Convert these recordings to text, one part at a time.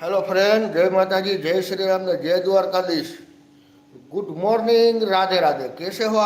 Hello friend जय माता जी जय श्री राम ने जय द्वारकाधीश गुड मॉर्निंग राधे राधे कैसे हो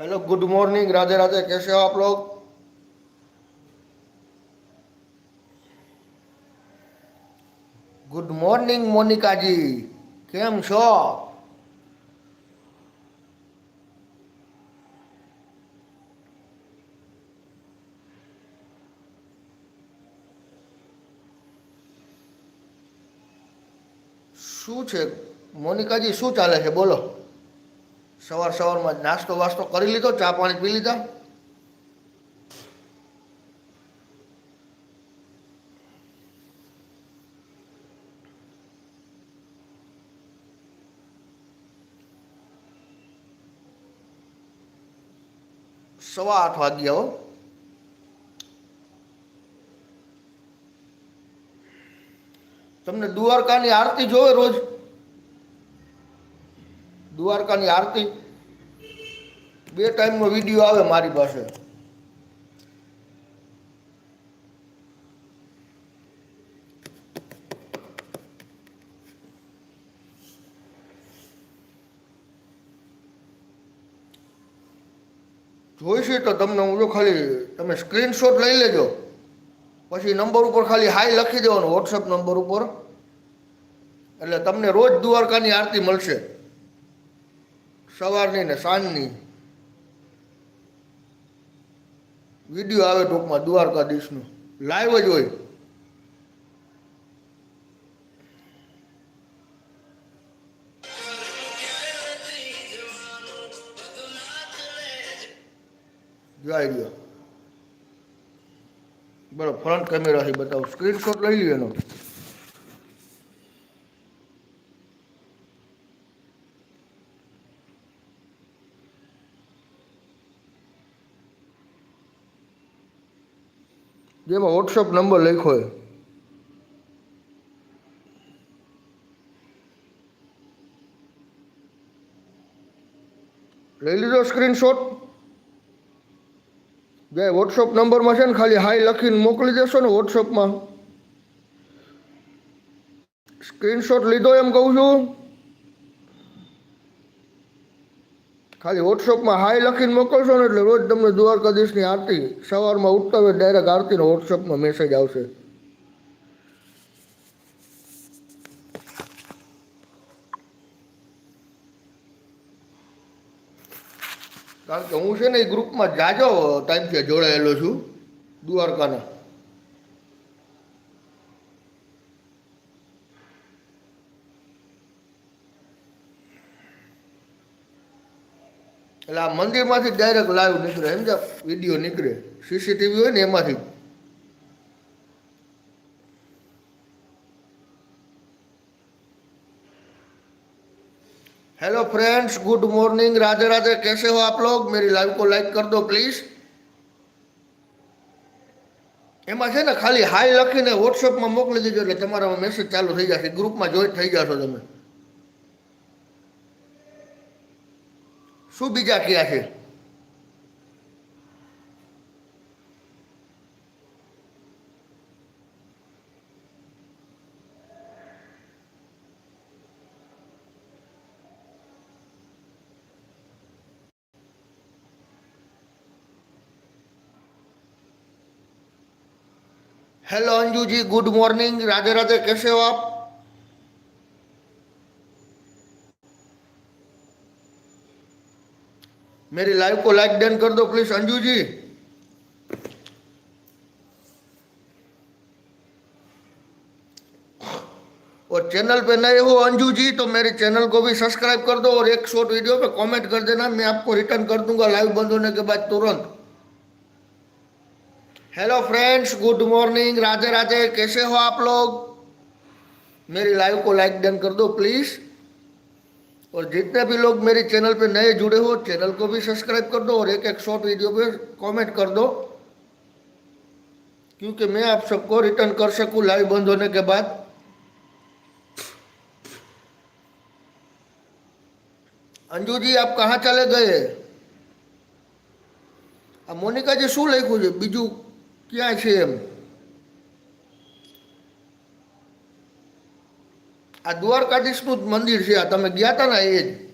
hello good morning Radhe Radhe कैसे हो आप लोग ગુડ મોર્નિંગ મોનિકાજી કેમ છો શું છે મોનિકાજી શું ચાલે છે બોલો સવાર સવારમાં નાસ્તો વાસ્તો કરી લીધો ચા પાણી પી લીધા સવા આઠ વાગ્યા હો તમને દ્વારકાની આરતી જોવે રોજ દ્વારકાની આરતી. બે ટાઈમનો વીડિયો આવે મારી પાસે. જોઈશે તો તમને હું જો ખાલી તમે સ્ક્રીનશોટ લઈ લેજો. પછી નંબર ઉપર ખાલી હાઈ લખી દેવાનો વોટ્સઅપ નંબર ઉપર. એટલે તમને રોજ દ્વારકાની આરતી મળશે. સવારની ને સાંજની. વીડિયો આવે ટૂંકમાં દ્વારકાધીશનું. લાઈવ જ હોય. જોઈ ગયો બરાબર ફ્રન્ટ કેમેરાથી બતાવો. સ્ક્રીનશોટ લઈ લ્યો એનો. જેમાં વોટ્સઅપ નંબર લખ્યો હોય. લઈ લીધો સ્ક્રીનશોટ જે વોટ્સઅપ નંબરમાં છે ને ખાલી હાઈ લખીને મોકલી દેશો ને વોટ્સઅપમાં સ્ક્રીનશોટ લીધો એમ કહું છું. ખાલી વોટ્સઅપમાં હાય લખીને મોકલશો ને એટલે રોજ તમને દ્વારકાધીશની આરતી સવારમાં ઉઠતા ડાયરેક્ટ આરતીનો વોટ્સઅપમાં મેસેજ આવશે. કારણ કે હું છે ને એ ગ્રુપમાં જાજો ટાઈમથી જોડાયેલો છું, દ્વારકાના. એટલે આ મંદિરમાંથી ડાયરેક્ટ લાઈવ નીકળે સમજ્યા વિડીયો નીકળે સીસીટીવી હોય ને એમાંથી hello friends good morning Radhe Radhe कैसे हो आप लोग मेरी लाइव को लाइक कर दो प्लीज એમાં છે ને ખાલી હાઈ લખીને વોટ્સઅપમાં મોકલી દેજો એટલે તમારામાં મેસેજ ચાલુ થઈ જશે ગ્રુપમાં જોઈન થઈ જશો તમે શું બીજા ક્યાં છે hello Anju ji good morning Radhe Radhe कैसे हो आप मेरी लाइव को लाइक डन कर दो प्लीज़ अंजू जी। और चैनल पे नए हो अंजू जी तो मेरी चैनल को भी सब्सक्राइब कर दो और एक शॉर्ट वीडियो पे कमेंट कर देना, मैं आपको रिटर्न कर दूँगा लाइव बंद होने के बाद तुरंत। Hello friends good morning Radhe Radhe कैसे हो आप लोग? मेरी लाइव को लाइक डन कर दो प्लीज़ और जितने भी लोग मेरे चैनल पे नए जुड़े हो, चैनल को भी सब्सक्राइब कर दो और एक एक शॉर्ट वीडियो पे कमेंट कर दो। क्योंकि मैं आप सबको रिटर्न कर सकूँ लाइव बंद होने के बाद। अंजू जी, आप कहाँ चले गए? मोनिका जी, शू લખ્યું बीजू, क्या ક્યાં છે આ દ્વારકાધીશનું જ મંદિર છે આ તમે ગયા હતા ને એ જ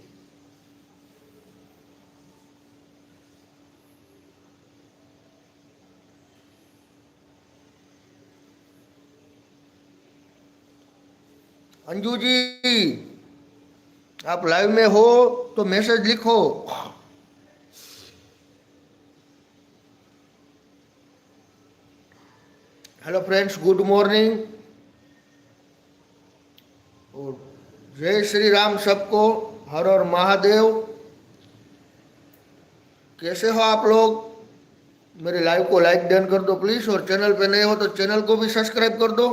अंजू जी आप लाइव में हो तो मैसेज लिखो हेलो फ्रेंड्स गुड मॉर्निंग जय श्री राम सबको, हर और महादेव। कैसे हो आप लोग? मेरे लाइव को लाइक डन कर दो प्लीज़ और चैनल पे नए हो तो चैनल को भी सब्सक्राइब कर दो।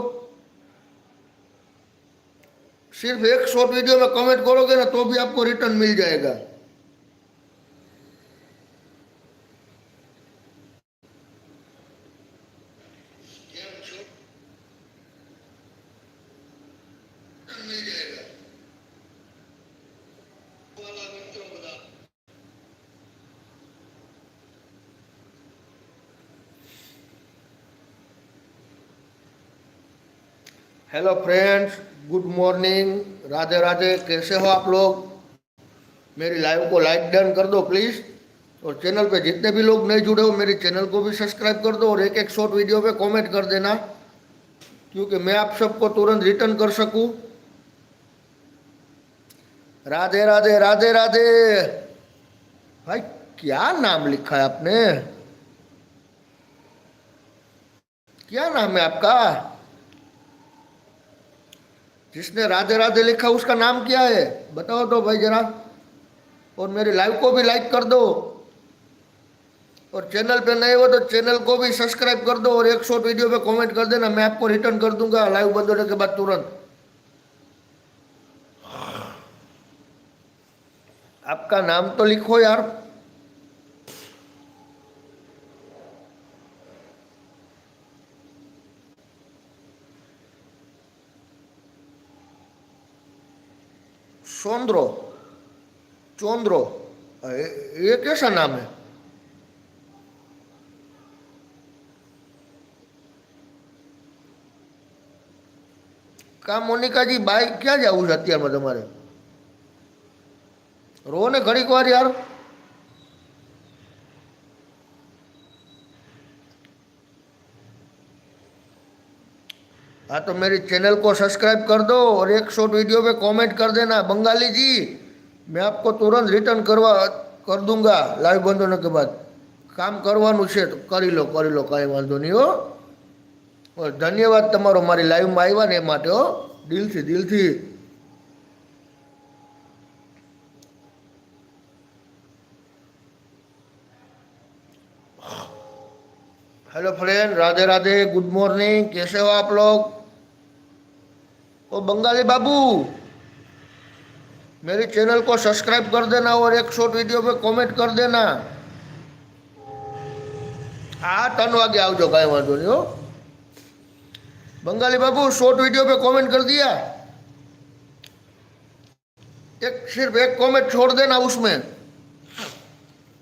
सिर्फ़ एक शॉर्ट वीडियो में कमेंट करोगे ना तो भी आपको रिटर्न मिल जाएगा। Hello friends good morning Radhe Radhe कैसे हो आप लोग? मेरी लाइव को लाइक डन कर दो प्लीज़ और चैनल पे जितने भी लोग नए जुड़े हो, मेरी चैनल को भी सब्सक्राइब कर दो और एक एक शॉर्ट वीडियो पे कमेंट कर देना, क्योंकि मैं आप सबको तुरंत रिटर्न कर सकूँ। राधे राधे राधे राधे। भाई, क्या नाम लिखा है आपने? क्या नाम है आपका? जिसने राधे राधे लिखा, उसका नाम क्या है? बताओ तो भाई जरा। और मेरे लाइव को भी लाइक कर दो। और चैनल पे नए हो तो चैनल को भी सब्सक्राइब कर दो और एक शॉर्ट वीडियो पे कमेंट कर देना, मैं आपको रिटर्न कर दूँगा लाइव बंद होने के बाद तुरंत। आपका नाम तो लिखो यार। ચોંદ્રો. ચોંદ્રો. એ કેસા નામ? હે કા મોનિકાજી બાઈક ક્યાં જવું છે અત્યારમાં તમારે? રો ને ઘડીક વાર યાર. हाँ तो मेरी चैनल को सब्सक्राइब कर दो और एक शॉर्ट वीडियो पे कमेंट कर देना बंगाली जी मैं आपको तुरंत रिटर्न करवा कर दूंगा लाइव बंद होने के बाद કામ કરવાનું છે તો કરી લો કરી લો કાંઈ વાંધો નહીં હો और ધન્યવાદ તમારો મારી લાઈવમાં આવ્યા ને એ માટે હો દિલથી દિલથી hello friend Radhe Radhe good morning कैसे हो आप लोग ओ बंगाली बाबू मेरी चैनल को सब्सक्राइब कर देना और एक शॉर्ट वीडियो पे कमेंट कर देना આ ત્રણ વાગે આવજો કાંઈ વાંધો નહીં હો बंगाली बाबू शॉर्ट वीडियो पे कमेंट कर दिया एक सिर्फ एक कमेंट छोड़ देना उसमें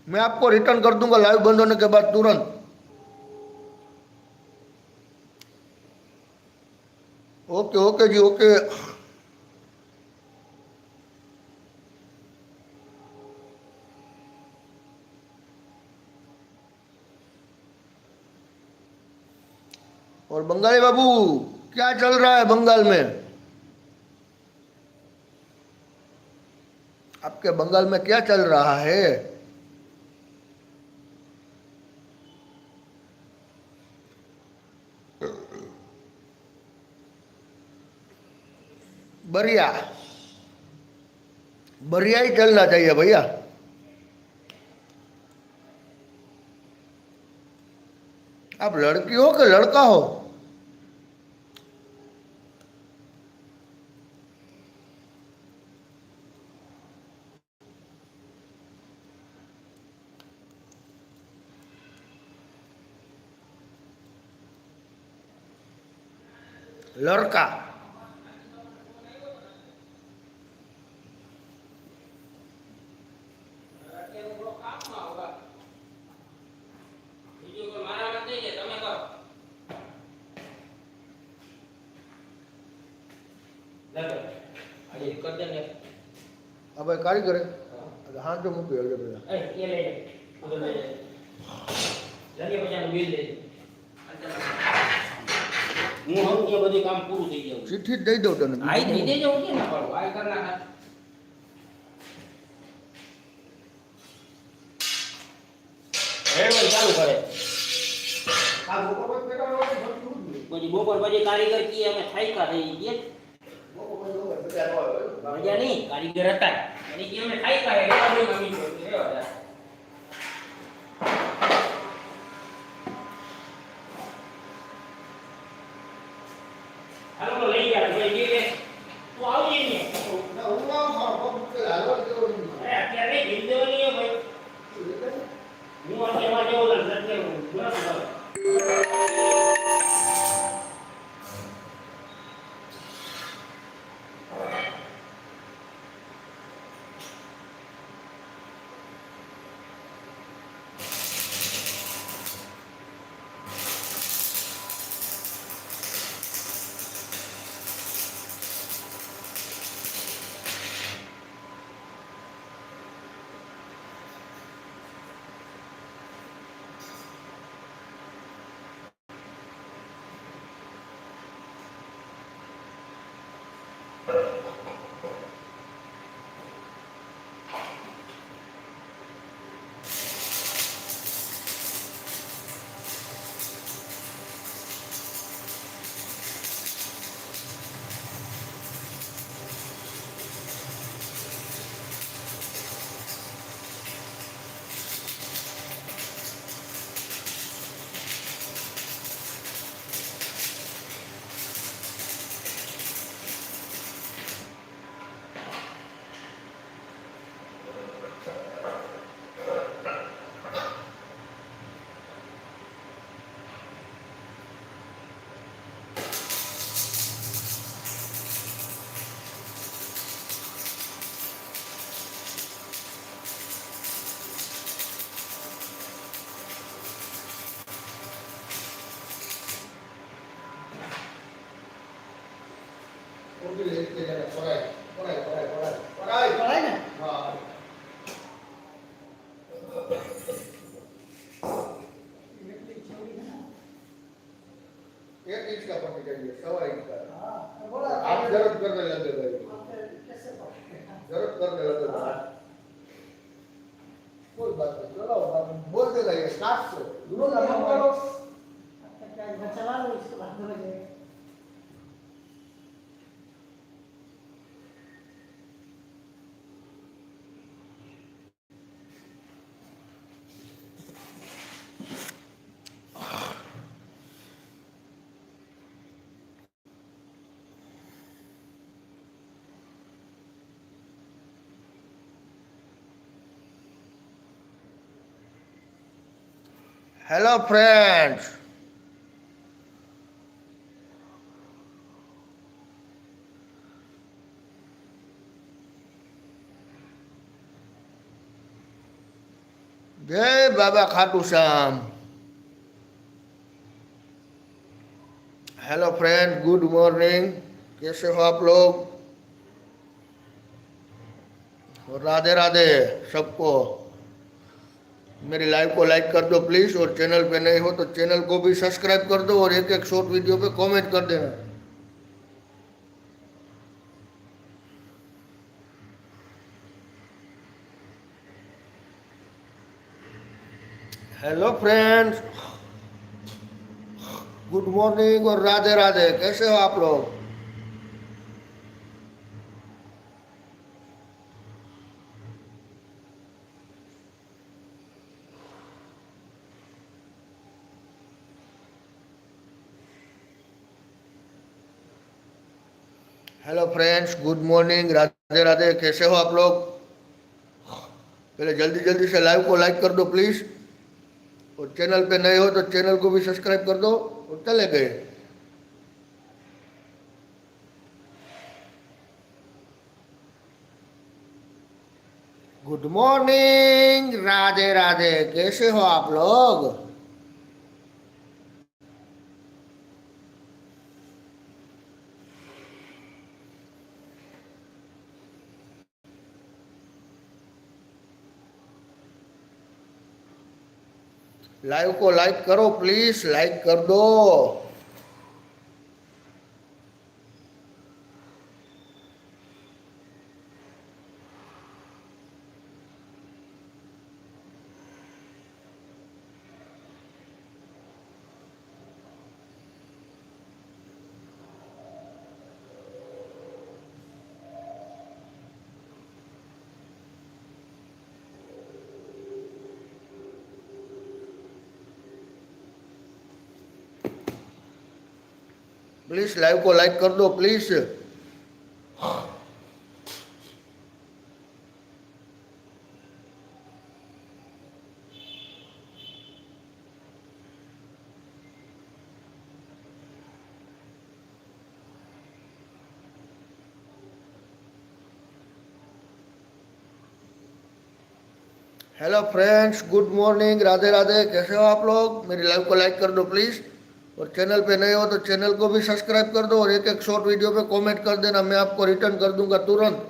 मैं आपको रिटर्न कर दूंगा लाइव बंद होने के बाद तुरंत ओके ओके जी ओके और बंगाली बाबू, क्या चल रहा है बंगाल में? आपके बंगाल में क्या चल रहा है? बरिया बरिया ही चलना चाहिए भैया आप लड़की हो कि लड़का हो लड़का હમ કે બધું કામ પૂરું થઈ ગયું ચિઠ્ઠી જ દઈ દઉં તને આઈ દઈ દેજો હું કેમ ના પાડું આઈ કર નાખા હેડવલ ચાલુ કરે પછી બપોર પછી કારીગર કી અમે થાયકા થઈ ગયા મજા નહીં કારીગર હતા ની ગેમ ખાઈ કાય રેવા દે મમ્મી તો રેવા દે હાલો લઈ ગયા, તો એ बात नहीं चलो बात नहीं। बोल देगा ये स्टार्ट से दोनों का मन करो चला लो इसके बाद हो जाएगा हेलो फ्रेंड्स जय Baba Khatu Shyam. Hello friend good morning कैसे हो आप लोग? राधे राधे सबको। मेरी लाइव को लाइक कर दो प्लीज़, और चैनल पे नहीं हो तो चैनल को भी सब्सक्राइब कर दो और एक एक शॉर्ट वीडियो पे कमेंट कर देना। हेलो फ्रेंड्स गुड मॉर्निंग और राधे राधे कैसे हो आप लोग? Hello friends good morning Radhe Radhe कैसे हो आप लोग? पहले जल्दी जल्दी से लाइव को लाइक कर दो प्लीज़ और चैनल पे नए हो तो चैनल को भी सब्सक्राइब कर दो और चले गए। गुड मॉर्निंग राधे राधे कैसे हो आप लोग? लाइव को लाइक करो प्लीज़ लाइक कर दो प्लीज़ लाइव को लाइक कर दो please hello friends good morning Radhe Radhe कैसे हो आप लोग? मेरी लाइव को लाइक कर दो प्लीज़ और चैनल पे नए हो तो चैनल को भी सब्सक्राइब कर दो और एक एक शॉर्ट वीडियो पे कमेंट कर देना, मैं आपको रिटर्न कर दूँगा तुरंत।